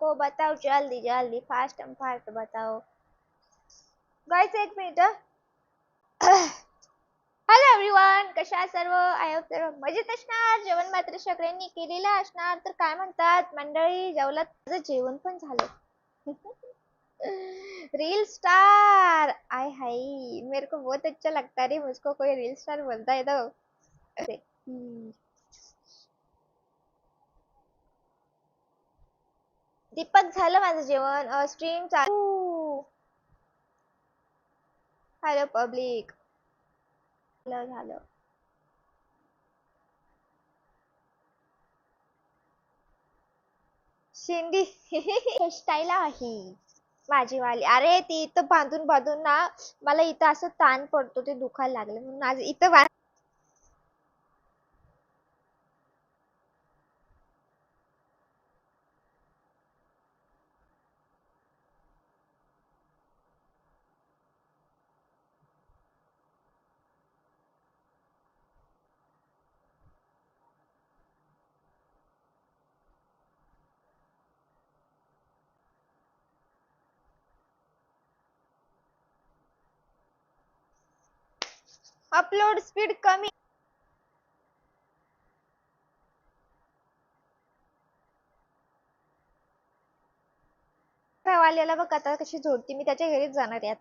को बताओ जल्दी जल्दी फास्ट एंड फास्ट बताओ। गाइस एक मिनिट कशा सर्व आय तर मजेत असणार? जेवण मात्र सगळ्यांनी केलेलं असणार. तर काय म्हणतात? मंडळी जेवला माझं जेवण पण झालं. रील स्टार आय हाय. मेरे को बहुत अच्छा लगता रे. मुझको कोई रील स्टार बोलता है तो. अरे. दीपक झालं माझं जेवण. स्ट्रीम चालू हॅलो पब्लिक झालं. शेंडी स्टाईल आहे. माझी वाली अरे ती इथं बांधून बांधून ना मला इथं असं ताण पडतो ते दुखायला लागलं. म्हणून आज इथं अपलोड स्पीड कमी. वाल्याला बघ आता कशी जोडती मी त्याच्या घरीच जाणार आहे आता.